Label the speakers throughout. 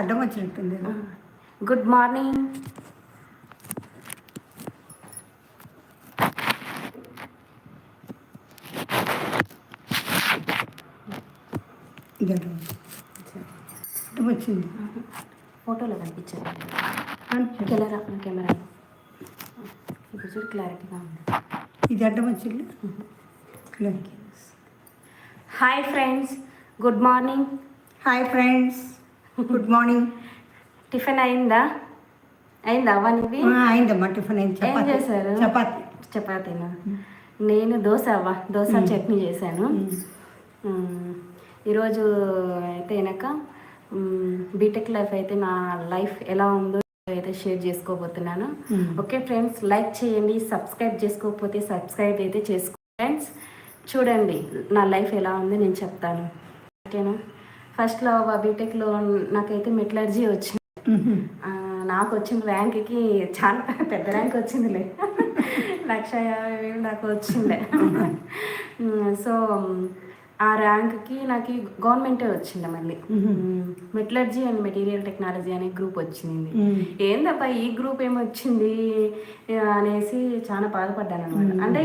Speaker 1: అడ్డం వచ్చినట్టుంది
Speaker 2: good morning.
Speaker 1: అడ్డం వచ్చింది
Speaker 2: ఫోటోలో కనిపించదు. Camera camera. ఇప్పుడు చూడు క్లారిటీగా ఉంది.
Speaker 1: ఇది అడ్డం వచ్చింది.
Speaker 2: Hi friends good morning
Speaker 1: hi friends good morning
Speaker 2: tiffin అయిందా? అయిందా అవన్నీ
Speaker 1: అయిందమ్మా టిఫిన్ అయింది.
Speaker 2: ఏం
Speaker 1: చపాతి.
Speaker 2: చేశారు?
Speaker 1: చపాతి.
Speaker 2: చపాతీనా? నేను దోశ అవ్వ. దోశ చట్నీ చేశాను. ఈరోజు అయితే వెనక బీటెక్ లైఫ్ అయితే నా లైఫ్ ఎలా ఉందో అయితే షేర్ చేసుకోబోతున్నాను. ఓకే ఫ్రెండ్స్ లైక్ చేయండి సబ్స్క్రైబ్ చేసుకోకపోతే సబ్స్క్రైబ్ అయితే చేసుకో. ఫ్రెండ్స్ చూడండి నా లైఫ్ ఎలా ఉంది నేను చెప్తాను. ఓకేనా? ఫస్ట్లో బీటెక్లో నాకైతే మెటలర్జీ వచ్చింది. నాకు వచ్చిన ర్యాంక్కి చాలా పెద్ద ర్యాంక్ వచ్చిందిలే. లక్ష యాభై వేలు నాకు వచ్చిండే. ఉమ్, సో ఆ ర్యాంక్కి నాకు గవర్నమెంటే వచ్చిండే మళ్ళీ. మెటలర్జీ అండ్ మెటీరియల్ టెక్నాలజీ అనే గ్రూప్ వచ్చింది. ఏందబ్బా ఈ గ్రూప్ ఏమొచ్చింది? అనేసి చాలా బాధపడ్డాను అనమాట అంటే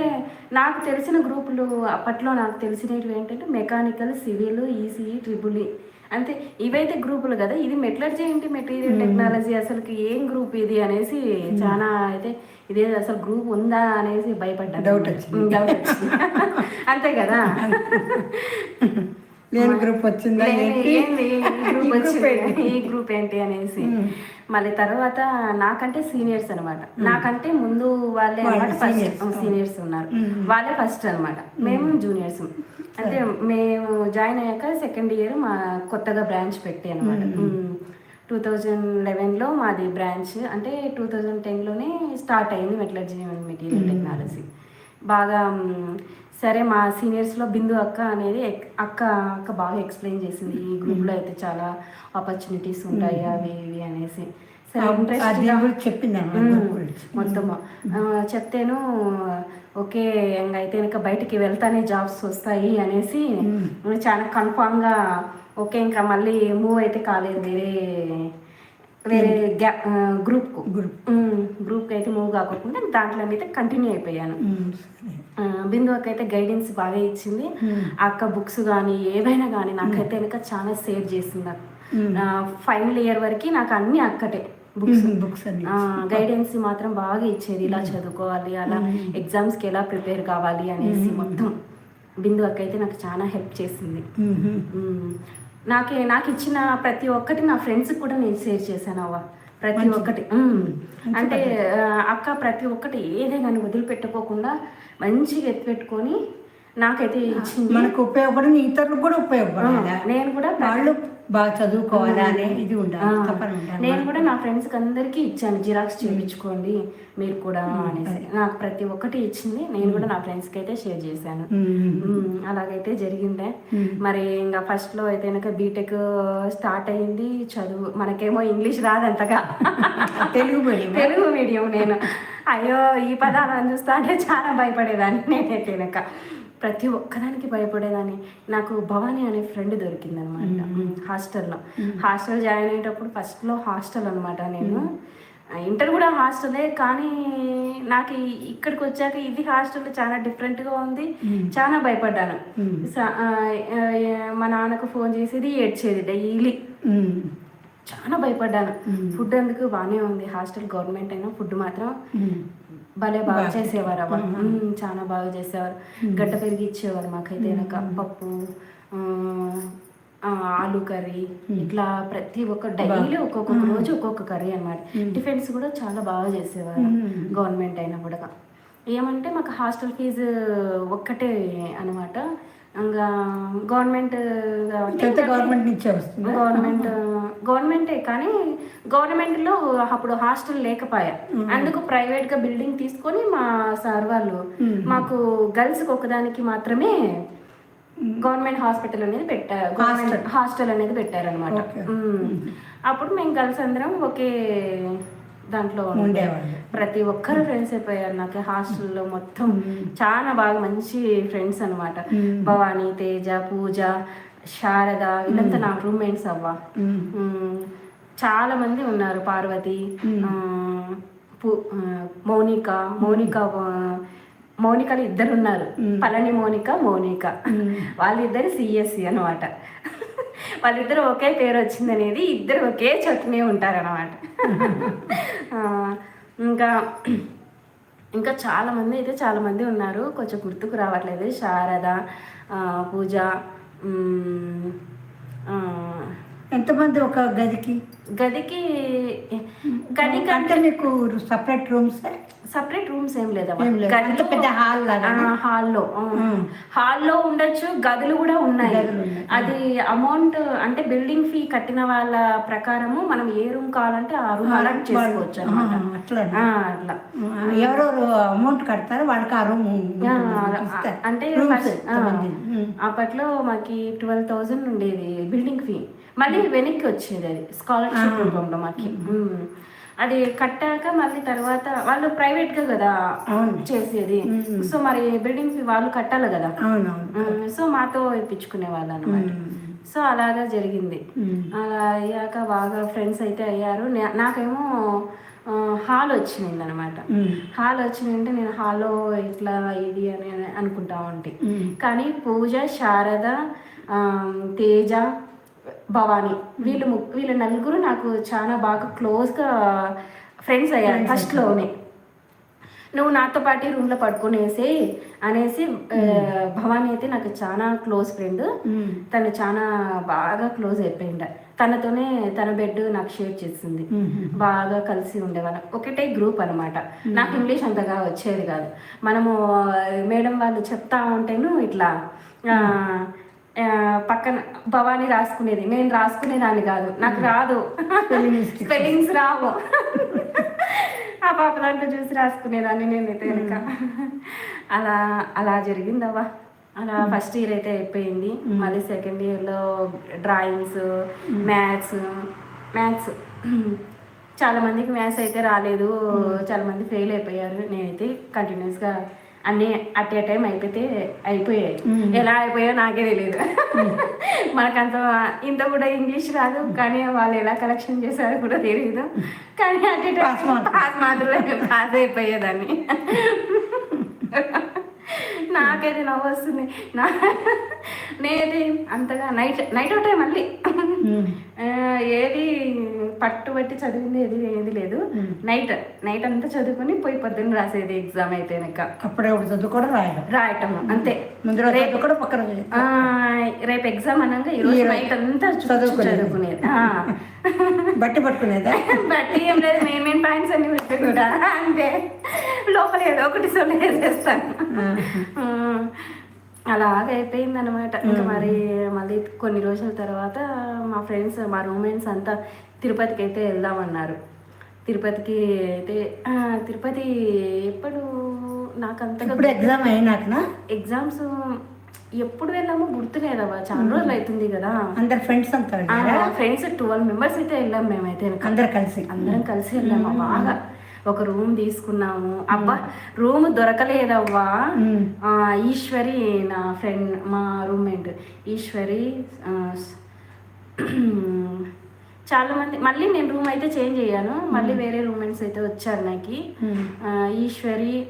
Speaker 2: నాకు తెలిసిన గ్రూపులు అప్పట్లో నాకు తెలిసినవి ఏంటంటే mechanical civil ECE triple E అంతే. ఇవైతే గ్రూపులు కదా ఇది మెటలర్జీ ఏంటి మెటీరియల్ టెక్నాలజీ? అసలుకి ఏం గ్రూప్ ఇది అనేసి చాలా అయితే ఇదే అసలు గ్రూప్ ఉందా అనేసి. ఉమ్, doubt వచ్చింది. అంతే కదా.
Speaker 1: లేని గ్రూప్ వచ్చిందా? ఏంటి?
Speaker 2: ఈ గ్రూప్?
Speaker 1: ఏంటి?
Speaker 2: అనేసి. మళ్ళీ తర్వాత నాకంటే సీనియర్స్ అనమాట. నాకంటే ముందు వాళ్ళే అనమాట ఫస్ట్. సీనియర్స్ ఉన్నారు. వాళ్ళే ఫస్ట్ అనమాట. మేము జూనియర్స్ అంటే మేము జాయిన్ అయ్యాక సెకండ్ ఇయర్ మా కొత్తగా బ్రాంచ్ పెట్టి అనమాట. టూ థౌజండ్ లెవెన్లో మాది బ్రాంచ్ అంటే టూ థౌజండ్ టెన్లోనే స్టార్ట్ అయింది మెటలర్జీ అండ్ మెటీరియల్ టెక్నాలజీ. బాగా సరే మా సీనియర్స్లో బిందు అక్క అనేది అక్క అక్క బాగా ఎక్స్ప్లెయిన్ చేసింది. ఈ గ్రూప్లో అయితే చాలా ఆపర్చునిటీస్ ఉంటాయి అవి ఇవి అనేసి.
Speaker 1: చెప్పింది.
Speaker 2: మొత్తం చెప్తేను ఓకే ఇంక అయితే ఇంకా బయటికి వెళ్తానే జాబ్స్ వస్తాయి అనేసి చాలా కన్ఫామ్గా ఓకే ఇంకా మళ్ళీ మూవ్ అయితే కాలేదు వేరే వేరే గ్యా గ్రూప్కు.
Speaker 1: గ్రూప్
Speaker 2: గ్రూప్కి అయితే మూవ్ కాకుండా దాంట్లో అయితే కంటిన్యూ అయిపోయాను. ఆ, బిందు అక్క అయితే గైడెన్స్ బాగా ఇచ్చింది. అక్క బుక్స్ కానీ ఏవైనా కానీ నాకైతే వెనక చాలా సేవ్ చేసింది. ఫైనల్ ఇయర్ వరకు నాకు అన్ని అక్కటే బుక్స్.
Speaker 1: బుక్స్
Speaker 2: గైడెన్స్ మాత్రం బాగా ఇచ్చేది. ఇలా చదువుకోవాలి అలా ఎగ్జామ్స్కి ఎలా ప్రిపేర్ కావాలి అనేసి మొత్తం. బిందు అక్క అయితే నాకు చాలా హెల్ప్ చేసింది. నాకే నాకు ఇచ్చిన ప్రతి ఒక్కటి నా ఫ్రెండ్స్కి కూడా నేను షేర్ చేశాను అవ్వ. ప్రతి ఒక్కటి. అంటే అక్క ప్రతి ఒక్కటి ఏదే కానీ వదిలిపెట్టుకోకుండా మంచిగా ఎత్తిపెట్టుకొని నాకైతే ఇచ్చింది.
Speaker 1: మనకు ఉపయోగపడింది ఇతరులకు కూడా ఉపయోగపడాలి.
Speaker 2: నేను కూడా
Speaker 1: వాళ్ళు బాగా చదువుకోవాలి అనే ఇది ఉండాలి
Speaker 2: నేను కూడా నా ఫ్రెండ్స్కి అందరికీ ఇచ్చాను జిరాక్స్ చేయించుకోండి మీరు కూడా అనేసి. నాకు ప్రతి ఒక్కటి ఇచ్చింది నేను కూడా నా ఫ్రెండ్స్కి అయితే షేర్ చేశాను. అలాగైతే జరిగిందే. మరి ఇంకా ఫస్ట్లో అయితే కనుక బీటెక్ స్టార్ట్ అయింది చదువు మనకేమో ఇంగ్లీష్ రాదంతగా
Speaker 1: తెలుగు మీడియం.
Speaker 2: తెలుగు మీడియం నేను. అయ్యో ఈ పదాలను చూస్తా అంటే చాలా భయపడేదాన్ని నేనైతే కనుక ప్రతి ఒక్కదానికి భయపడేదాన్ని. నాకు భవానీ అనే ఫ్రెండ్ దొరికింది అనమాట హాస్టల్లో. హాస్టల్ జాయిన్ అయ్యేటప్పుడు ఫస్ట్లో హాస్టల్ అనమాట నేను. ఇంటర్ కూడా హాస్టలే కానీ నాకు ఇక్కడికి వచ్చాక ఇది హాస్టల్ చాలా డిఫరెంట్గా ఉంది. చాలా భయపడ్డాను. మా నాన్నకు ఫోన్ చేసేది ఏడ్చేది డైలీ. చాలా భయపడ్డాను. ఫుడ్ అందుకు బాగానే ఉంది? హాస్టల్ గవర్నమెంట్ అయినా ఫుడ్ మాత్రం. భలే బాగా చేసేవారు అవ్వ చాలా బాగా చేసేవారు. గడ్డ పెరిగి ఇచ్చేవారు మాకైతే వెనక. పప్పు ఆలు కర్రీ ఇట్లా ప్రతి ఒక్క డైలీ ఒక్కొక్క రోజు ఒక్కొక్క కర్రీ అన్నమాట. టిఫిన్స్ కూడా చాలా బాగా చేసేవారు గవర్నమెంట్ అయినా కూడా ఏమంటే మాకు హాస్టల్ ఫీజు ఒక్కటే అనమాట ఇంకా గవర్నమెంట్
Speaker 1: గవర్నమెంట్ నుంచే వస్తుంది.
Speaker 2: గవర్నమెంట్ గవర్నమెంటే కానీ గవర్నమెంట్లో అప్పుడు హాస్టల్ లేకపోయా. అందుకు ప్రైవేట్గా బిల్డింగ్ తీసుకొని మా సార్ వాళ్ళు మాకు గర్ల్స్ ఒకదానికి మాత్రమే గవర్నమెంట్ హాస్పిటల్ అనేది పెట్టారు గవర్నమెంట్ హాస్టల్ అనేది పెట్టారనమాట. అప్పుడు మేము గర్ల్స్ అందరం ఒకే దాంట్లో.
Speaker 1: ఉండేవాళ్ళు.
Speaker 2: ప్రతి ఒక్కరు ఫ్రెండ్స్ అయిపోయారు. నాకు హాస్టల్లో మొత్తం చాలా బాగా మంచి ఫ్రెండ్స్ అన్నమాట. భవానీ తేజ పూజ శారద వీళ్ళంతా నా రూమ్మేట్స్ అవ్వ. చాలా మంది ఉన్నారు. పార్వతి మౌనిక మౌనిక మౌనికలు ఇద్దరు ఉన్నారు. పళని మౌనిక మౌనిక. వాళ్ళిద్దరు సిఎస్సి అనమాట వాళ్ళిద్దరు ఒకే పేరు వచ్చింది అనేది ఇద్దరు ఒకే చోటనే ఉంటారన్నమాట. ఆ, ఇంకా ఇంకా చాలా మంది అయితే చాలా మంది ఉన్నారు. కొంచెం గుర్తుకు రావట్లేదు. శారద పూజ
Speaker 1: ఎంతమంది ఒక గదికి?
Speaker 2: గదికి గది
Speaker 1: అంటే
Speaker 2: కంటే
Speaker 1: మీకు సపరేట్ రూమ్స్
Speaker 2: సపరేట్ రూమ్స్ ఏం
Speaker 1: లేదు. పెద్ద లాగా?
Speaker 2: హాల్లో. హాల్లో ఉండొచ్చు గదులు కూడా ఉన్నాయి. అది అమౌంట్ అంటే బిల్డింగ్ ఫీ కట్టిన వాళ్ళ ప్రకారము మనం ఏ రూమ్ కావాలంటే ఆ రూమ్ అలాట్ చేసుకోవచ్చు
Speaker 1: అట్లా
Speaker 2: అట్లా.
Speaker 1: ఎవరెవరు అమౌంట్ కడతారో వాళ్ళకి ఆ రూమ్
Speaker 2: అంటే అప్పట్లో మాకి ట్వెల్వ్ థౌజండ్ ఉండేది బిల్డింగ్ ఫీ మళ్ళీ వెనక్కి వచ్చేది అది స్కాలర్షిప్ రూపంలో మాకి. అది కట్టాక మళ్ళీ తర్వాత వాళ్ళు ప్రైవేట్గా కదా. చేసేది. సో మరి బిల్డింగ్ వాళ్ళు కట్టాలి కదా. సో మాతో ఇప్పించుకునే వాళ్ళు అనమాట సో అలాగా జరిగింది. అలా అయ్యాక బాగా ఫ్రెండ్స్ అయితే అయ్యారు. నాకేమో హాల్ వచ్చింది అనమాట హాల్ వచ్చిందంటే నేను హాల్లో ఇట్లా ఇది అని అనుకుంటా ఉంటే. కానీ పూజ శారద తేజ భవాని. వీళ్ళు వీళ్ళ నలుగురు నాకు చాలా బాగా క్లోజ్గా ఫ్రెండ్స్ అయ్యారు ఫస్ట్లోనే నువ్వు నాతో పాటు రూమ్లో పడుకునేసి అనేసి భవాని అయితే నాకు చాలా క్లోజ్ ఫ్రెండ్. తను చాలా బాగా క్లోజ్ అయిపోయిండ తనతోనే తన బెడ్ నాకు షేర్ చేసింది. బాగా కలిసి ఉండేవాళ్ళం. ఒకటే గ్రూప్ అనమాట నాకు ఇంగ్లీష్ అంతగా వచ్చేది కాదు. మనము మేడం వాళ్ళు చెప్తా ఉంటేను ఇట్లా పక్కన భవాని రాసుకునేది. నేను రాసుకునేదాన్ని కాదు. నాకు రాదు. స్పెల్లింగ్స్ రావు. ఆ పాప దాంట్లో చూసి రాసుకునేదాన్ని నేనైతే కనుక అలా అలా జరిగిందవ్వా. అలా ఫస్ట్ ఇయర్ అయితే అయిపోయింది. మళ్ళీ సెకండ్ ఇయర్లో డ్రాయింగ్స్ మ్యాథ్స్ మ్యాథ్స్ చాలా మందికి మ్యాథ్స్ అయితే రాలేదు. చాలా మంది ఫెయిల్ అయిపోయారు. నేనైతే కంటిన్యూస్గా అన్నీ అట్ ఏ టైం అయిపోతే అయిపోయాయి. ఎలా అయిపోయాయో నాకే తెలియదు మనకంత ఇంత కూడా ఇంగ్లీష్ రాదు కానీ వాళ్ళు ఎలా కలెక్షన్ చేశారో కూడా తెలియదు కానీ అట్ ఏ టైం పాస్ మాత్రమే. పాస్ అయిపోయేదాన్ని. నాకైతే నవ్వు వస్తుంది నా నేనైతే అంతగా నైట్ నైట్ టైం మళ్ళీ. ఏది పట్టుబట్టి చదివింది ఏది ఏది లేదు. నైట్ నైట్ అంతా చదువుకొని పోయి పొద్దున్న రాసేది ఎగ్జామ్ అయితే
Speaker 1: అప్పుడే ఒకటి చదువుకోవడం రాయడం
Speaker 2: రాయటం అంతే.
Speaker 1: ముందు రోజు చదువుకోవడం పక్కన
Speaker 2: రేపు ఎగ్జామ్ అనగా ఈరోజు నైట్ అంతా
Speaker 1: చదువుకునేది. బట్టి పట్టుకునేదా?
Speaker 2: బట్టి ఏం లేదు మెయిన్ మెయిన్ పాయింట్స్ అన్ని పెట్టుకుంటా అంతే లోపల ఏదో ఒకటి సొల్లు వేసేస్తాను ఉమ్, అలాగ అయిపోయింది అనమాట ఇంకా మరి మళ్ళీ కొన్ని రోజుల తర్వాత మా ఫ్రెండ్స్ మా రూమ్మేట్స్ అంతా తిరుపతికి అయితే వెళ్దామన్నారు. తిరుపతికి అయితే తిరుపతి ఎప్పుడు? నాకు అంతగా
Speaker 1: ఇప్పుడు ఎగ్జామ్ అయినాకనా?
Speaker 2: ఎగ్జామ్స్ ఎప్పుడు వెళ్ళామో గుర్తులేదవ్వా చాలా రోజులు అవుతుంది కదా.
Speaker 1: అందరు ఫ్రెండ్స్ అంతా?
Speaker 2: ఫ్రెండ్స్ ట్వెల్వ్ మెంబర్స్ అయితే వెళ్ళాం మేమైతే.
Speaker 1: అందరు కలిసి.
Speaker 2: అందరం కలిసి వెళ్ళాము? బాగా. ఒక రూమ్ తీసుకున్నాము. అబ్బా రూమ్ దొరకలేదవ్వా. ఆ, ఈశ్వరి నా ఫ్రెండ్ మా రూమ్మేట్ ఈశ్వరి ఆ, స్- చాలా మంది మళ్ళీ నేను రూమ్ అయితే చేంజ్ అయ్యాను. మళ్ళీ వేరే రూమ్మేట్స్ అయితే వచ్చారు నాకు. ఆ, ఈశ్వరి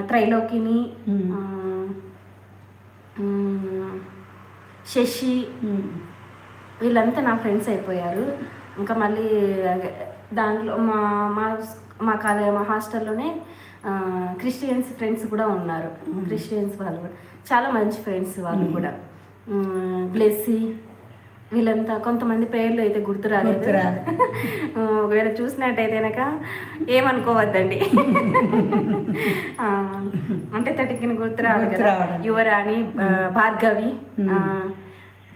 Speaker 2: త్రైలోకిని ఉమ్, శశి. వీళ్ళంతా నా ఫ్రెండ్స్ అయిపోయారు. ఇంకా మళ్ళీ దాంట్లో మా మా మా కాలేజ్ మా హాస్టల్లోనే క్రిస్టియన్స్ ఫ్రెండ్స్ కూడా ఉన్నారు. క్రిస్టియన్స్ వాళ్ళు కూడా చాలా మంచి ఫ్రెండ్స్ వాళ్ళు కూడా. బ్లెస్సీ వీళ్ళంతా కొంతమంది పేర్లు అయితే గుర్తు రాలేదు.
Speaker 1: గుర్తురాదు.
Speaker 2: ఆ, ఒకవేళ చూసినట్టయితే కనుక ఏమనుకోవద్దండి. అంటే తటికిన గుర్తు కదా. యువరాణి భార్గవి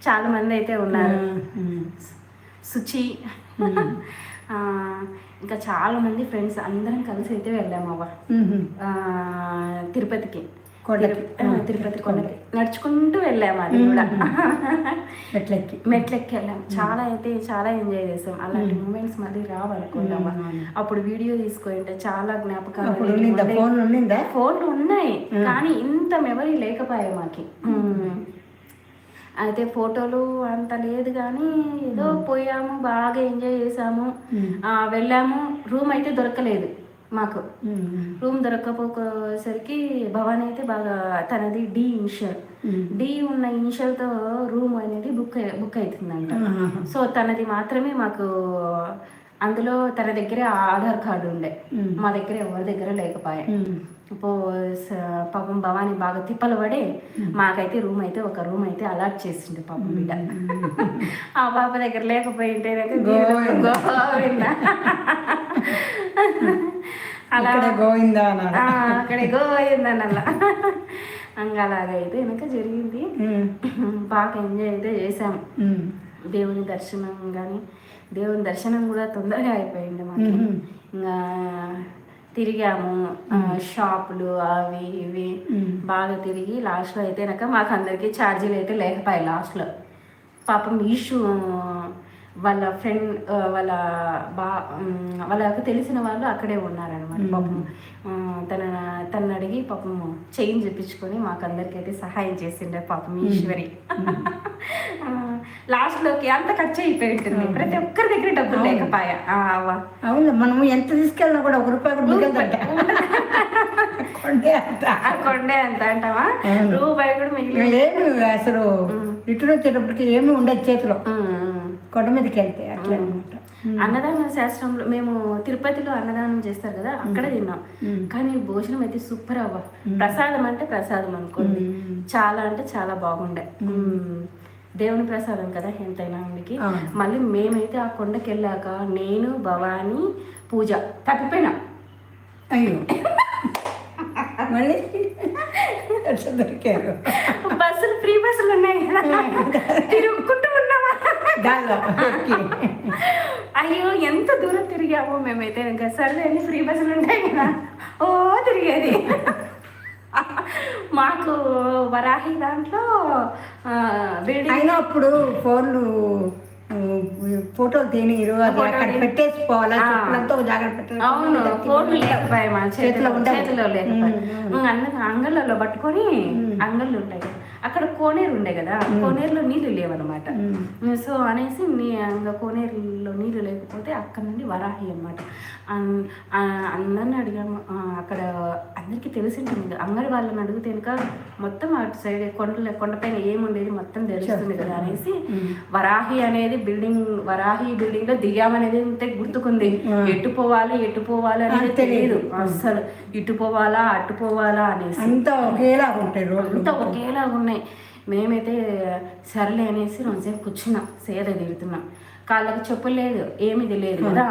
Speaker 2: చాలా మంది అయితే ఉన్నారు. సుచి. ఇంకా చాలా మంది ఫ్రెండ్స్ అందరం కలిసి అయితే వెళ్ళాము అవ్వ. తిరుపతికి.
Speaker 1: కొండకి.
Speaker 2: తిరుపతి కొండకి. నడుచుకుంటూ వెళ్ళాము అది కూడా.
Speaker 1: మెట్లెక్కి.
Speaker 2: మెట్లెక్కి వెళ్ళాం చాలా అయితే చాలా ఎంజాయ్ చేసాం. అలాంటి మూమెంట్స్ మళ్ళీ రావనుకుంటామా అప్పుడు వీడియో తీసుకుంటే చాలా జ్ఞాపకాలు ఫోన్లు ఉన్నాయి. కానీ ఇంత మెమరీ లేకపోయాయి మాకి. అయితే ఫోటోలు అంత లేదు కానీ ఏదో పోయాము బాగా ఎంజాయ్ చేసాము. వెళ్ళాము. రూమ్ అయితే దొరకలేదు. మాకు. రూమ్ దొరకకపోసరికి భవానీ అయితే బాగా తనది డి ఇనిషియల్. డి ఉన్న ఇనిషియల్తో రూమ్ అనేది బుక్ బుక్ అవుతుందంట. సో తనది మాత్రమే మాకు అందులో తన దగ్గర ఆధార్ కార్డు ఉండే. మా దగ్గర ఎవరి దగ్గర లేకపోయా
Speaker 1: ఉమ్.
Speaker 2: పో స- పాపం భవాని బాగా తిప్పలు పడి మాకైతే రూమ్ అయితే ఒక రూమ్ అయితే అలాట్ చేసిండు పాపం బిడ్డ ఆ పాప దగ్గర లేకపోయింటే
Speaker 1: గోవింద.
Speaker 2: అలా
Speaker 1: గోవిందా
Speaker 2: అక్కడే ఇంకా అలాగైతే వెనక జరిగింది. బాగా ఎంజాయ్ అయితే చేసాము. దేవుని దర్శనం కానీ దేవుని దర్శనం కూడా తొందరగా అయిపోయింది మాకు. ఇంకా తిరిగాము షాపులు అవి ఇవి. బాగా తిరిగి లాస్ట్లో అయితే కనుక మాకు అందరికీ ఛార్జీలు అయితే లేకపోయాయి లాస్ట్లో పాపం ఈషు వాళ్ళ ఫ్రెండ్ వాళ్ళ బా వాళ్ళకి తెలిసిన వాళ్ళు అక్కడే ఉన్నారనమాట పాపం తన తను అడిగి పాపం చైన్ చూపించుకొని మాకు అందరికైతే సహాయం చేసిండే పాపం ఈశ్వరి. లాస్ట్లోకి అంత ఖర్చు అయిపోయి ఉంటుంది ప్రతి ఒక్కరి దగ్గర డబ్బులు లేకపోయా.
Speaker 1: అవును మనం ఎంత తీసుకెళ్ళినా కూడా ఒక రూపాయి కూడా అంత
Speaker 2: కొండే అంత అంటావా. రూపాయి కూడా మిగిలి
Speaker 1: అసలు రిటర్న్ వచ్చేటప్పటికి ఏమి ఉండదు చేతిలో. కొండ మీదకి వెళ్తే అట్లా అనమాట
Speaker 2: అన్నదాన శాస్త్రంలో మేము తిరుపతిలో అన్నదానం చేస్తారు కదా అక్కడ తిన్నాం. కానీ భోజనం అయితే సూపర్ అవ్వ. ప్రసాదం అంటే ప్రసాదం అనుకోండి. చాలా అంటే చాలా బాగుండే. దేవుని ప్రసాదం కదా ఎంతైనా
Speaker 1: అవును.
Speaker 2: మళ్ళీ మేమైతే ఆ కొండకి వెళ్ళాక నేను భవాని పూజ తప్పిపోయినా.
Speaker 1: అయ్యో. మళ్ళీ? దొరికారు?
Speaker 2: బస్సులు ఫ్రీ బస్సులు ఉన్నాయి కదా. తిరుగుకుంటూ
Speaker 1: దానిలో.
Speaker 2: అయ్యో ఎంత దూరం తిరిగామో మేమైతే ఇంకా సర్లే ఫ్రీ బస్సులు ఉంటాయి కదా. ఓ తిరిగేది. మాకు వరాహి దాంట్లో
Speaker 1: అయినా అప్పుడు ఫోన్లు ఫోటోలు
Speaker 2: ఫోటోలు
Speaker 1: అక్కడ
Speaker 2: తీని-
Speaker 1: పెట్టేసి పోవాలా జాగ్రత్త.
Speaker 2: అవును ఫోన్లు లేకపోయాయి మా
Speaker 1: చేతిలో
Speaker 2: లేకపోయాయి. అంగళ్ళలో పట్టుకొని అంగళ్ళు ఉంటాయి. అక్కడ కోనేరు ఉండే కదా కోనేరులో నీళ్ళు లేవన్నమాట.
Speaker 1: ఉమ్.
Speaker 2: సో అనేసి నీ ఇంకా కోనేరులో నీళ్ళు లేకపోతే అక్కడ నుండి వరాహి అనమాట అందరిని అడిగాము అక్కడ అందరికీ తెలిసింటుంది అంగడి వాళ్ళని అడిగితే కనుక మొత్తం అటు సైడ్ కొండల కొండపైన ఏముండేది మొత్తం తెలుస్తుంది కదా అనేసి వరాహి అనేది బిల్డింగ్ వరాహి బిల్డింగ్లో దిగామనేది అంతే గుర్తుకుంది. ఎటు పోవాలి ఎటు పోవాలి అనేది తెలియదు. అస్సలు ఇటు పోవాలా అటు పోవాలా అనేసి.
Speaker 1: అంతా ఒకేలా ఉంటాయి
Speaker 2: అంతా ఒకేలా ఉన్నాయి. మేమైతే సర్లే అనేసి రెండుసేపు కూర్చున్నాం. సేద తీరుతున్నాం. కాళ్ళకి చెప్పులు లేదు. ఏమిది లేదు కదా.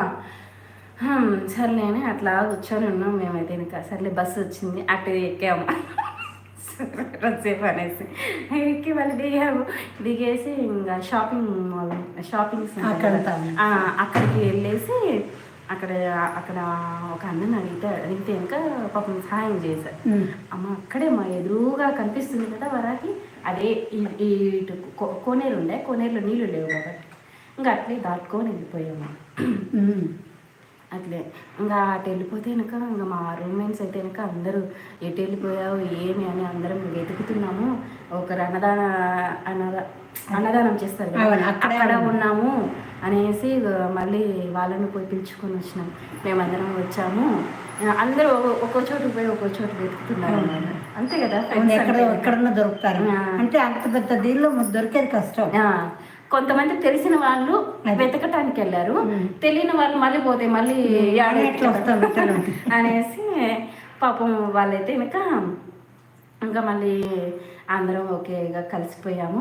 Speaker 2: సర్లే అని అట్లా కూర్చొని ఉన్నాం మేమైతే ఇంకా. సర్లే బస్సు వచ్చింది అటు ఎక్కాము. రెండుసేపు అనేసి. ఎక్కి మళ్ళీ దిగాము. దిగేసి ఇంకా షాపింగ్ మాల్. ఆ, అక్కడికి వెళ్ళేసి అక్కడ అక్కడ ఒక అన్నని అడిగితే అడిగితే ఇంకా పాపం సహాయం చేశారు. అమ్మ అక్కడే మా ఎదురుగా కనిపిస్తుంది కదా వరాకి అదే ఇటు కోనేరు ఉండే కోనేరులో నీళ్ళు లేవు కాబట్టి. ఇంకా అట్లే దాటుకొని వెళ్ళిపోయాము. అట్లే. ఇంకా అటు వెళ్ళిపోతే కనుక ఇంకా మా రూమ్మేట్స్ అయితే కనుక అందరూ ఎటు వెళ్ళిపోయావు? ఏమి? అని అందరం వెతుకుతున్నాము. ఒకరు అన్నదాన అన్నద అన్నదానం చేస్తారు
Speaker 1: అక్కడే
Speaker 2: ఉన్నాము. అనేసి మళ్ళీ వాళ్ళని పోయి పిలుచుకొని వచ్చినాం. మేమందరం వచ్చాము. అందరూ ఒక్కో- చోటు పోయి ఒక్కో చోటు వెతుకుతున్నారు. అంతే కదా
Speaker 1: ఎక్కడ. ఎక్కడన్నా దొరుకుతారు. అంటే అంత పెద్ద దీనిలో దొరికేది కష్టం.
Speaker 2: కొంతమంది తెలిసిన వాళ్ళు వెతకటానికి వెళ్ళారు. తెలియని వాళ్ళు మళ్ళీ పోతే మళ్ళీ? అనేసి పాపం వాళ్ళైతే కనుక ఇంకా మళ్ళీ అందరం ఒకేగా కలిసిపోయాము.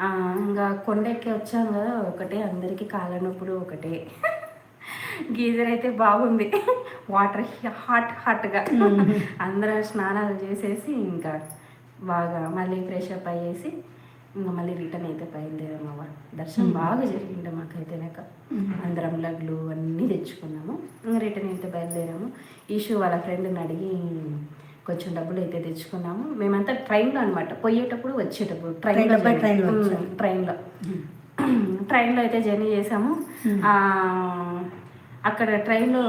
Speaker 2: ఆ, ఇంకా కొండ ఎక్కి వచ్చాం కదా ఒకటే అందరికీ కాళ్ళ నొప్పులు ఒకటే. గీజర్ అయితే బాగుంది. వాటర్ హాట్ హాట్గా. అందరం స్నానాలు చేసేసి ఇంకా బాగా మళ్ళీ ఫ్రెష్ అప్ అయ్యేసి ఇంకా మళ్ళీ రిటర్న్ అయితే బయలుదేరాము అవ్వ. దర్శనం బాగా జరిగింది మాకైతే నాక అందరం లడ్లు అన్నీ తెచ్చుకున్నాము. ఇంకా రిటర్న్ అయితే బయలుదేరాము. ఈషు వాళ్ళ ఫ్రెండ్ని అడిగి కొంచెం డబ్బులు అయితే తెచ్చుకున్నాము. మేమంతా ట్రైన్లో అనమాట పోయేటప్పుడు వచ్చేటప్పుడు ట్రైన్లో
Speaker 1: ట్రైన్లో ట్రైన్లో
Speaker 2: అయితే జర్నీ చేసాము. అక్కడ ట్రైన్లో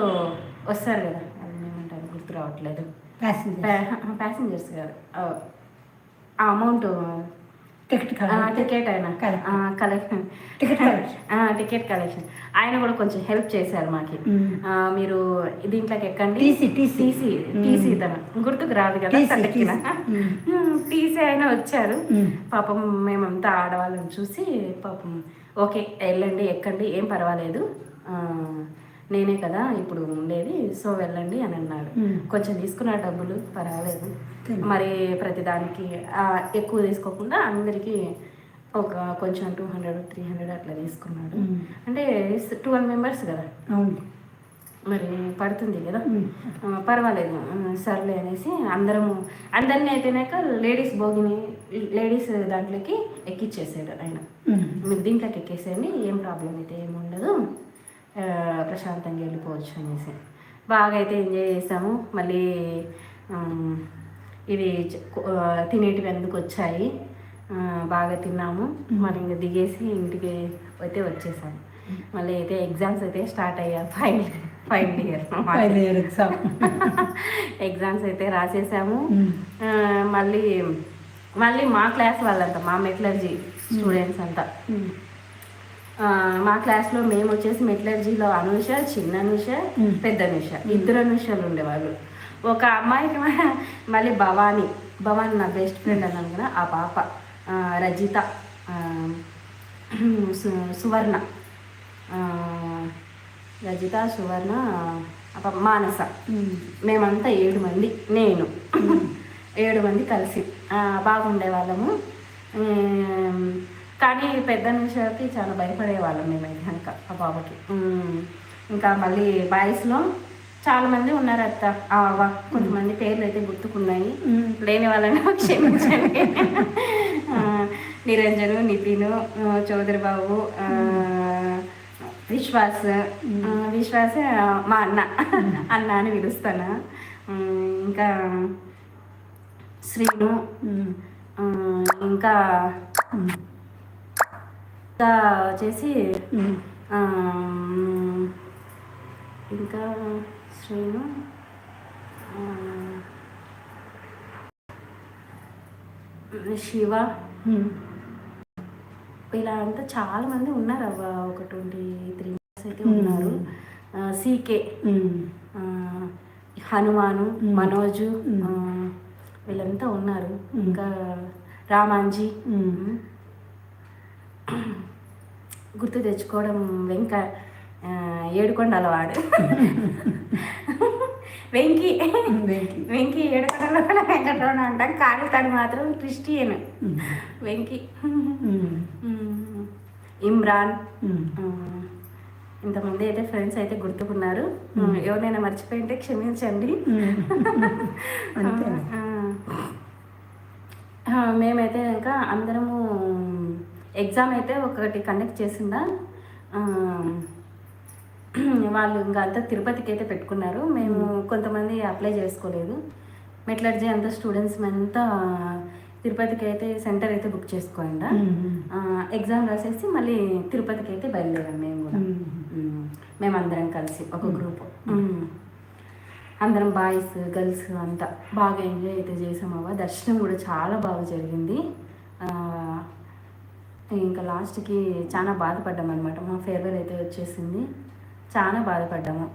Speaker 2: వస్తారు కదా. అది ఏమంటారు గుర్తు రావట్లేదు.
Speaker 1: ప్యాసింజర్
Speaker 2: ప్యాసింజర్స్ కాదు ఆ అమౌంట్
Speaker 1: టికెట్
Speaker 2: ఆయన కలెక్షన్
Speaker 1: టికెట్
Speaker 2: టికెట్ కలెక్షన్ ఆయన కూడా కొంచెం హెల్ప్ చేశారు మాకి. మీరు దీంట్లోకి ఎక్కండి. TC TC. తను. గుర్తుకు రాదు కదా. టీసీ అయినా వచ్చారు. పాపం మేమంతా ఆడవాళ్ళని చూసి పాపం ఓకే వెళ్ళండి ఎక్కండి ఏం పర్వాలేదు. నేనే కదా ఇప్పుడు ఉండేది సో వెళ్ళండి అని అన్నారు
Speaker 1: మ్మ్.
Speaker 2: కొంచెం తీసుకున్న డబ్బులు పర్వాలేదు. మరి ప్రతిదానికి ఎక్కువ తీసుకోకుండా అందరికీ ఒక కొంచెం టూ హండ్రెడ్ త్రీ హండ్రెడ్ అట్లా తీసుకున్నాడు. అంటే ట్వెల్వ్ మెంబర్స్ కదా?
Speaker 1: అవును.
Speaker 2: మరి పడుతుంది కదా? పర్వాలేదు. సర్లే అనేసి అందరము అందరినీ అయితేనాక లేడీస్ భోగిని లేడీస్ దాంట్లోకి ఎక్కిచ్చేసాడు ఆయన. మీరు దీంట్లోకి ఎక్కేసేయండి ఏం ప్రాబ్లం అయితే ఏమి ఉండదు. ప్రశాంతంగా వెళ్ళిపోవచ్చు అనేసి. బాగా అయితే ఎంజాయ్ చేసాము. మళ్ళీ ఇవి తినేటివి ఎందుకు వచ్చాయి? బాగా తిన్నాము. మరి ఇంకా దిగేసి ఇంటికి అయితే వచ్చేసాము మళ్ళీ అయితే ఎగ్జామ్స్ అయితే స్టార్ట్ అయ్యాయి. Final final year
Speaker 1: final year exam
Speaker 2: exams అయితే రాసేసాము. మళ్ళీ మళ్ళీ మా క్లాస్ వాళ్ళంతా మా మెటలర్జీ స్టూడెంట్స్ అంతా. మా క్లాస్లో మేము వచ్చేసి మెటలర్జీలో అనుష చిన్న అనుష. పెద్ద అనుష. ఇద్దరు అనుషలు ఉండేవాళ్ళు. ఒక అమ్మాయికి మళ్ళీ భవాని. భవాని నా బెస్ట్ ఫ్రెండ్ అన్నాను కదా ఆ పాప. రజిత. సువర్ణ. రజిత సువర్ణ మానస.
Speaker 1: మ్మ్.
Speaker 2: మేమంతా ఏడు మంది. నేను. ఏడు మంది కలిసి. బాగుండే వాళ్ళము కానీ పెద్ద నిమిషాలకి చాలా భయపడే వాళ్ళం మేమైతే కనుక ఆ బాబుకి. ఇంకా మళ్ళీ బాయ్స్లో చాలా మంది ఉన్నారు అత్త ఆ, వా- కొంతమంది పేర్లు అయితే గుర్తుకున్నాయి. లేని వాళ్ళని క్షమించండి. నిరంజను నితిను చౌదరి బాబు విశ్వాస్. విశ్వాస్ మా అన్న. అన్న అని పిలుస్తాను? ఇంకా శ్రీను. ఇంకా వచ్చేసి ఇంకా శ్రీను శివ. ఇలా అంతా చాలా మంది ఉన్నారు అవ్వ ఒక ట్వంటీ త్రీ అయితే ఉన్నారు. సీకే. హనుమాను. మనోజు వీళ్ళంతా ఉన్నారు. ఇంకా రామాంజీ. గుర్తు తెచ్చుకోవడం వెంక ఆ, ఏడుకొండల వాడు వెంకి.
Speaker 1: వెంకి.
Speaker 2: ఏడుకొండల వాడు వెంకటరమణ అంటాం కానీ తను మాత్రం క్రిస్టియన్. వెంకి. ఇమ్రాన్. ఇంతమంది అయితే ఫ్రెండ్స్ అయితే గుర్తుకున్నారు. ఎవరినైనా మర్చిపోయింటే క్షమించండి. మేమైతే ఇంకా అందరము ఎగ్జామ్ అయితే ఒకటి కండక్ట్ చేసిందా? వాళ్ళు ఇంకా అంతా తిరుపతికి అయితే పెట్టుకున్నారు. మేము కొంతమంది అప్లై చేసుకోలేదు. మెట్లర్జీ అంతా స్టూడెంట్స్ అంతా తిరుపతికి అయితే సెంటర్ అయితే బుక్ చేసుకోండా. ఎగ్జామ్ రాసేసి మళ్ళీ తిరుపతికి అయితే బయలుదేరాం మేము కూడా.
Speaker 1: మ్మ్.
Speaker 2: మ్మ్. మేమందరం కలిసి ఒక గ్రూప్. అందరం బాయ్స్ గర్ల్స్ అంతా బాగా ఎంజాయ్ అయితే చేసామవ్వ దర్శనం కూడా చాలా బాగా జరిగింది. ఇంకా లాస్ట్కి చాలా బాధపడ్డాం అనమాట మా ఫేర్వెల్ అయితే వచ్చేసింది. చాలా బాధపడ్డాము.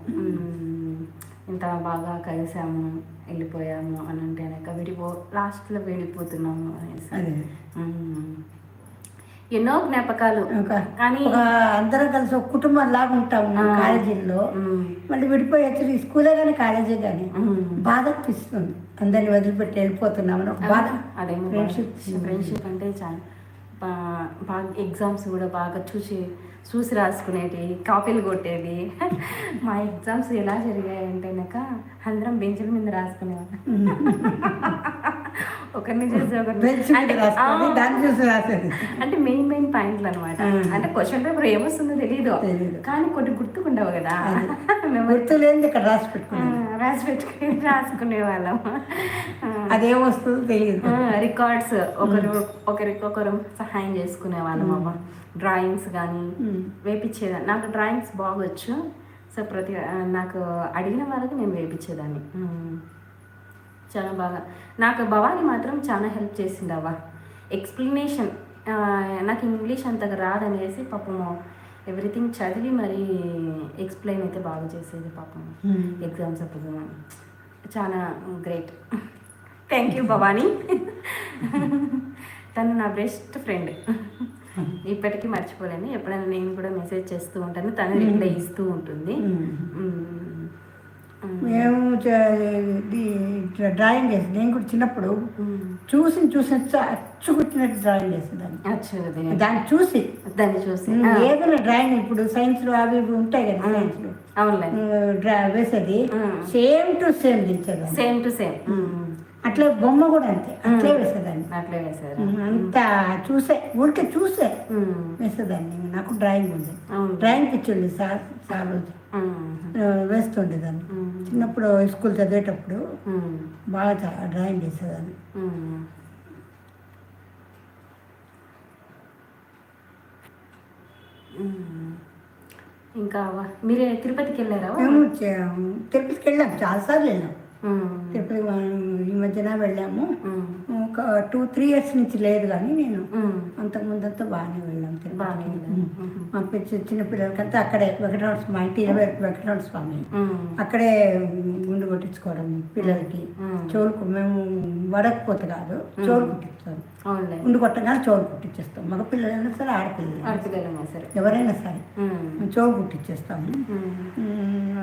Speaker 2: ఇంత బాగా కలిసాము వెళ్ళిపోయాము అని అంటే వెనక విడిపో లాస్ట్లో విడిపోతున్నాము అనేసి. ఎన్నో జ్ఞాపకాలు. కానీ
Speaker 1: అందరం కలిసి ఒక కుటుంబం లాగా ఉంటాము. కాలేజీల్లో. మళ్ళీ విడిపోయి వచ్చి స్కూలే కానీ కాలేజే కానీ. బాధ అనిపిస్తుంది. అందరిని వదిలిపెట్టి వెళ్ళిపోతున్నామని ఒక బాధ.
Speaker 2: అదే.
Speaker 1: ఫ్రెండ్షిప్
Speaker 2: ఫ్రెండ్షిప్ అంటే చాలా. బాగా ఎగ్జామ్స్ కూడా బాగా చూసి చూసి రాసుకునేటి కాపీలు కొట్టేది మా ఎగ్జామ్స్ ఎలా జరిగాయంటే నాక అందరం బెంచుల మీద రాసుకునేవాళ్ళం. ఒకరిని చూసి
Speaker 1: రాసేది.
Speaker 2: అంటే మెయిన్ మెయిన్ పాయింట్లు అనమాట. అంటే క్వశ్చన్ పేపర్ ఏమొస్తుందో తెలియదు. కానీ కొన్ని గుర్తుకుండవు కదా. మేము
Speaker 1: గుర్తు లేనిది ఇక్కడ రాసి
Speaker 2: ఆ,
Speaker 1: పెట్టుకున్నాను
Speaker 2: రాసి పెట్టుకుని రాసుకునే వాళ్ళం.
Speaker 1: అదేం వస్తుందో తెలియదు
Speaker 2: రికార్డ్స్ ఒకరు ఒకరికొకరు సహాయం చేసుకునే వాళ్ళం అమ్మ. డ్రాయింగ్స్ కానీ. వేపించేదాన్ని నాకు డ్రాయింగ్స్ బాగొచ్చు. సో ప్రతి నాకు అడిగిన వాళ్ళకి నేను వేపించేదాన్ని. చాలా బాగా. నాకు భవాని మాత్రం చాలా హెల్ప్ చేసింది అవ్వ. ఎక్స్ప్లెనేషన్ నాకు ఇంగ్లీష్ అంతగా రాదనేసి పాపము ఎవ్రీథింగ్ చదివి మరి ఎక్స్ప్లెయిన్ అయితే బాగా చేసేది పాపం
Speaker 1: Hmm.
Speaker 2: ఎగ్జామ్స్ అప్పుడు చాలా గ్రేట్. Thank you Bhavani. తను నా బెస్ట్ ఫ్రెండ్. ఇప్పటికీ మర్చిపోలేను. ఎప్పుడైనా నేను కూడా మెసేజ్ చేస్తూ ఉంటాను. తను రిప్లై ఇస్తూ ఉంటుంది. మ్మ్.
Speaker 1: డ్రాయింగ్ చేసి నేను కూడా చిన్నప్పుడు. చూసి చూసి అచ్చు కుట్టినట్టు డ్రాయింగ్ చేసేదాన్ని. దాన్ని చూసి.
Speaker 2: దాన్ని చూసి.
Speaker 1: ఏదైనా డ్రాయింగ్ ఇప్పుడు సైన్స్లో అవి ఇవి ఉంటాయి కదా
Speaker 2: అవునులే.
Speaker 1: డ్రా వేసేది. Same to same దించేదాన్ని.
Speaker 2: Same to same.
Speaker 1: అట్లే బొమ్మ కూడా అంతే. అట్లే వేసేదాన్ని.
Speaker 2: అట్లే
Speaker 1: ఉమ్, అంతా చూసే ఊరికే చూసే. వేసేదాన్ని. నాకు డ్రాయింగ్ ఉంది. డ్రాయింగ్ ఇచ్చింది సార్ సార్ రోజు. వేస్తుండేదాన్ని. చిన్నప్పుడు స్కూల్ చదివేటప్పుడు. బాగా డ్రాయింగ్.
Speaker 2: మ్మ్. ఇంకా మీరే తిరుపతికి వెళ్ళారా
Speaker 1: తిరుపతికి వెళ్ళాం చాలాసార్లు వెళ్ళాం. తిరుపతి ఈ మధ్యన వెళ్ళాము. ఒక టూ త్రీ ఇయర్స్ నుంచి లేదు కానీ నేను
Speaker 2: మ్మ్.
Speaker 1: అంతకుముందంతా బాగానే వెళ్ళాం.
Speaker 2: బాగానే.
Speaker 1: మా చిన్న పిల్లలకంతా అక్కడే వెంకటరమణ స్వామి మా ఇంటి ఇరవై వెంకటరమణ స్వామి. అక్కడే గుండు కొట్టించుకోవడం పిల్లలకి. చోరుకు మేము వడకపోతే కాదు చోరు కుట్టిస్తాం. గుండు కొట్టగానే చోరు కుట్టించేస్తాం. మగ పిల్లలైనా సరే. ఆడపిల్లలు
Speaker 2: సరే.
Speaker 1: ఎవరైనా సరే. చోరు కుట్టించేస్తాము.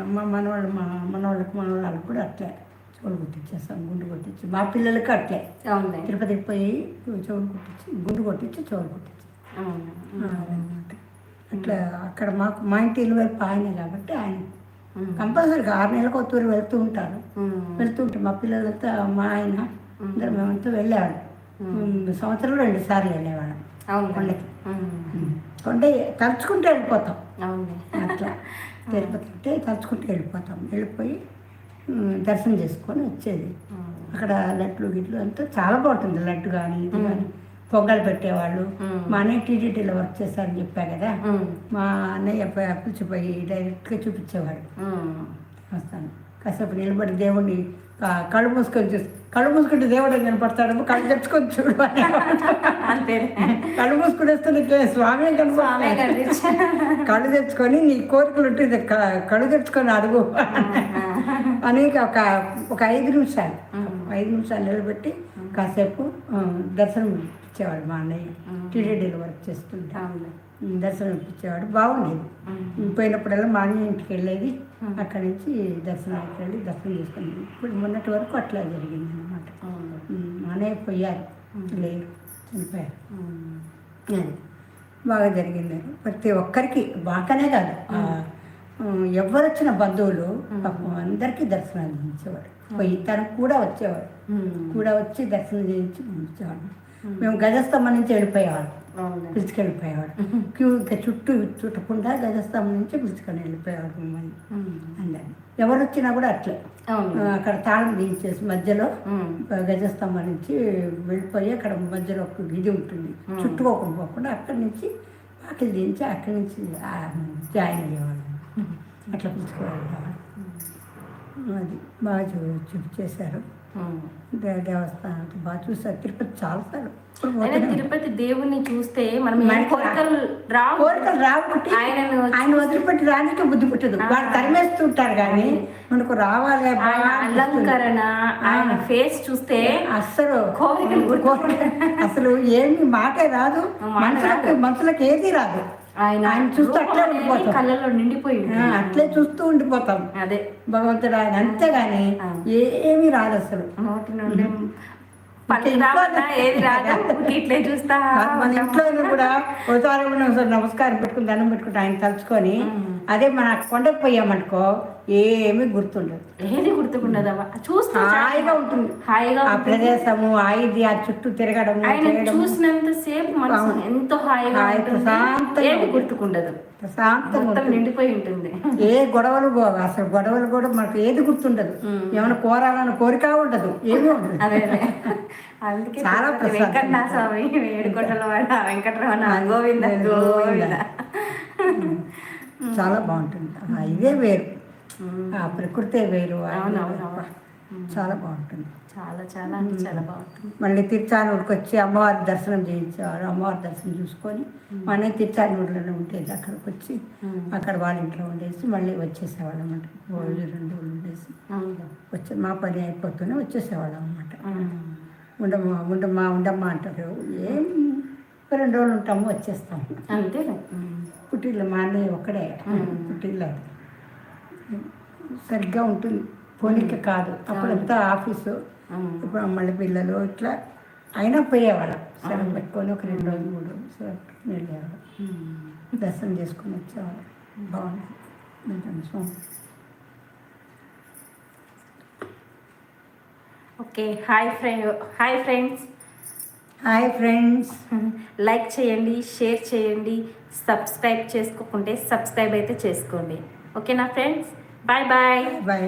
Speaker 1: మా మనవాళ్ళు మా మనవాళ్ళకి మనవాళ్ళకి కూడా అట్లే. చోరు కుట్టించేస్తాం గుండు కొట్టించి మా పిల్లలకి అట్లే. తిరుపతికి పోయి చోరు కుట్టించి గుండు కొట్టించి చోరు కుట్టించి అట్లా అక్కడ మాకు మా ఇంటి ఇల్లు వైపు ఆయనే కాబట్టి ఆయన. కంపల్సరీగా ఆరు నెలలకు ఒక తూరు వెళ్తూ ఉంటారు.
Speaker 2: మ్మ్.
Speaker 1: వెళ్తుంటే మా పిల్లలంతా మా ఆయన అందరం మేమంతా వెళ్ళేవాళ్ళం. ఉమ్, సంవత్సరంలో రెండు సార్లు వెళ్ళేవాళ్ళం. కొండకి. కొండ తలుచుకుంటే వెళ్ళిపోతాం. అట్లా. తిరుపతి అంటే తలుచుకుంటే వెళ్ళిపోతాం. వెళ్ళిపోయి దర్శనం చేసుకొని వచ్చేది. అక్కడ లడ్లు గిట్లు అంతా చాలా బాగుంటుంది లడ్డు కానీ ఇది కానీ పొంగల్ పెట్టేవాళ్ళు. మా అన్నయ్య టీటీడీలో వర్క్ చేశారని చెప్పా కదా. మా అన్నయ్య పిలిచిపోయి డైరెక్ట్గా చూపించేవాడు. వస్తాను కాసేపు నిలబడి దేవుడిని కళ్ళు మూసుకొని చూసి కళ్ళు మూసుకుంటే దేవుడు కనపడతాడు? కళ్ళు తెచ్చుకొని చూడు.
Speaker 2: అంతే.
Speaker 1: కళ్ళు మూసుకుని వస్తే నీకు స్వామి కనపడతాడు కళ్ళు తెచ్చుకొని నీ కోరికలు ఉంటుంది కళ్ళు తెచ్చుకొని అడుగు. అని ఒక ఒక ఐదు నిమిషాలు ఐదు నిమిషాలు నిలబెట్టి కాసేపు దర్శనం ఇచ్చేవాడు మా అన్నయ్య. టీటీడీలో వర్క్ చేస్తుంటే. దర్శనం ఇప్పించేవాడు బాగుండేది. పోయినప్పుడల్లా మా ఇంటికి వెళ్ళేది. అక్కడి నుంచి దర్శనానికి వెళ్ళి దర్శనం చేసుకుని ఇప్పుడు మొన్నటి వరకు అట్లా జరిగింది అనమాట అన్నయ్య పోయారు. లేరు. చనిపోయారు. అది బాగా జరిగింది. ప్రతి ఒక్కరికి బాగానే కాదు ఎవరు వచ్చిన బంధువులు పాపం అందరికీ దర్శనాలు చేయించేవాడు పోయి తనకు కూడా వచ్చేవాడు. కూడా వచ్చి దర్శనం చేయించి పంపించేవాడు మేము గజస్తంభం నుంచి వెళ్ళిపోయేవాళ్ళం.
Speaker 2: అవునులే
Speaker 1: పిలుచుకెళ్ళిపోయేవాడు. క్యూ ఇంకా చుట్టూ చుట్టకుండా గజస్తంభం నుంచి పిలుచుకొని వెళ్ళిపోయేవాడు మమ్మల్ని.
Speaker 2: మ్మ్.
Speaker 1: అందరిని ఎవరు వచ్చినా కూడా అట్లే. అక్కడ తాళం దించేసి మధ్యలో. గజస్తంభం నుంచి వెళ్ళిపోయి అక్కడ మధ్యలో ఒక ఇది ఉంటుంది. చుట్టుకోకుండా పోకుండా అక్కడి నుంచి వాకిలి దించి అక్కడి నుంచి జాయిన్ అయ్యేవాళ్ళు. అట్లా పిలుచుకోవాలి అది బాగా చూ చూపు చేశారు. దేవస్థానం అంతా బాగా చూసారు. తిరుపతి చాలాసార్లు
Speaker 2: తిరుపతి దేవుణ్ణి చూస్తే మనం కోరికలు రావు.
Speaker 1: కోరికలు రాబట్టి
Speaker 2: ఆయనను
Speaker 1: ఆయన వదిలిపెట్టి రానికే బుద్ధి పుట్టదు. వాళ్ళు తరిమేస్తుంటారు కానీ మనకు రావాలి
Speaker 2: ఆయన. అలంకరణ ఆయన ఫేస్ చూస్తే
Speaker 1: అస్సలు
Speaker 2: కోరికలు
Speaker 1: కోరిక- అసలు ఏమి మాటే రాదు. మనుషులకు మనుషులకు ఏది రాదు.
Speaker 2: ఆయన
Speaker 1: ఆయన చూస్తూ అట్లే ఉండిపోతాం.
Speaker 2: కళ్ళలో నిండిపోయి.
Speaker 1: అట్లే చూస్తూ ఉండిపోతాం.
Speaker 2: అదే.
Speaker 1: భగవంతుడు ఆయన అంతేగాని ఏమీ రాదు అసలు. ఇంట్లో-
Speaker 2: చూస్తా
Speaker 1: మన ఇంట్లో కూడా ఒకసారి నమస్కారం పెట్టుకుని దండం పెట్టుకుంటే ఆయన తలుచుకొని అదే మన కొండకు పోయామనుకో ఏమీ గుర్తుండదు.
Speaker 2: ఏది గుర్తుకుండదవ్వ? చూస్తా
Speaker 1: హాయిగా ఉంటుంది.
Speaker 2: హాయిగా
Speaker 1: ఆ ప్రదేశము ఆ ఇది ఆ చుట్టూ తిరగడము
Speaker 2: ఆయన చూసినంత సేపు మనసు ఎంతో హాయిగా
Speaker 1: హాయి,
Speaker 2: ఉంటుంది.
Speaker 1: ప్రశాంతంగా
Speaker 2: ఏది
Speaker 1: ఉంటుంది.
Speaker 2: గుర్తుకుండదు.
Speaker 1: ప్రశాంతంగా
Speaker 2: మొత్తం
Speaker 1: ఉంటుంది.
Speaker 2: నిండిపోయి ఉంటుంది.
Speaker 1: ఏ గొడవలు పో- అసలు గొడవలు కూడా మనకు ఏది గుర్తుండదు. ఏమైనా కోరాలన్న కోరిక ఉండదు. ఏమీ ఉండదు.
Speaker 2: అదే అదే. అందుకే
Speaker 1: చాలా ప్రశాంతంగా
Speaker 2: స్వామి ఏడుకొండల వాడ వెంకటరమణ గోవింద
Speaker 1: గోవింద.
Speaker 2: గోవింద.
Speaker 1: చాలా బాగుంటుంది. ఇదే వేరు. ఆ ప్రకృతే వేరు. చాలా బాగుంటుంది.
Speaker 2: చాలా చాలా అంటే చాలా బాగుంటుంది.
Speaker 1: మళ్ళీ తిరుచానూరుకి వచ్చి అమ్మవారి దర్శనం చేయించేవారు. అమ్మవారి దర్శనం చూసుకొని మన తిరుచానూరులోనే ఉండేది. అక్కడికి వచ్చి. అక్కడ వాళ్ళ ఇంట్లో ఉండేసి మళ్ళీ వచ్చేసేవాళ్ళం అనమాట రోజు రెండు రోజులు ఉండేసి. వచ్చి మా పని అయిపోతూనే వచ్చేసేవాళ్ళం అనమాట
Speaker 2: మ్మ్.
Speaker 1: ఉండమ్మా ఉండమ్మా ఉండమ్మా అంటారు. ఏం రెండు రోజులు ఉంటాము వచ్చేస్తాం
Speaker 2: అంతే.
Speaker 1: పుట్టిల్లు మా అన్నయ్య ఒక్కడే. పుట్టిల్లు అది. సరిగ్గా ఉంటుంది. పోనీకి కాదు. అప్పుడంతా ఆఫీసు. ఇప్పుడు మళ్ళీ పిల్లలు ఇట్లా అయినా పోయేవాళ్ళం. సెలవు పెట్టుకొని ఒక రెండు రోజులు మూడు రోజులు సెలవు పెట్టుకొని వెళ్ళేవాళ్ళం. దర్శనం చేసుకొని వచ్చేవాళ్ళం. బాగుంది. స్వామి.
Speaker 2: Okay. Hi friend hi friends.
Speaker 1: Hi friends.
Speaker 2: Like చేయండి షేర్ చేయండి సబ్స్క్రైబ్ చేసుకోకుంటే సబ్స్క్రైబ్ అయితే చేసుకోండి. ఓకేనా ఫ్రెండ్స్? Bye bye.
Speaker 1: బాయ్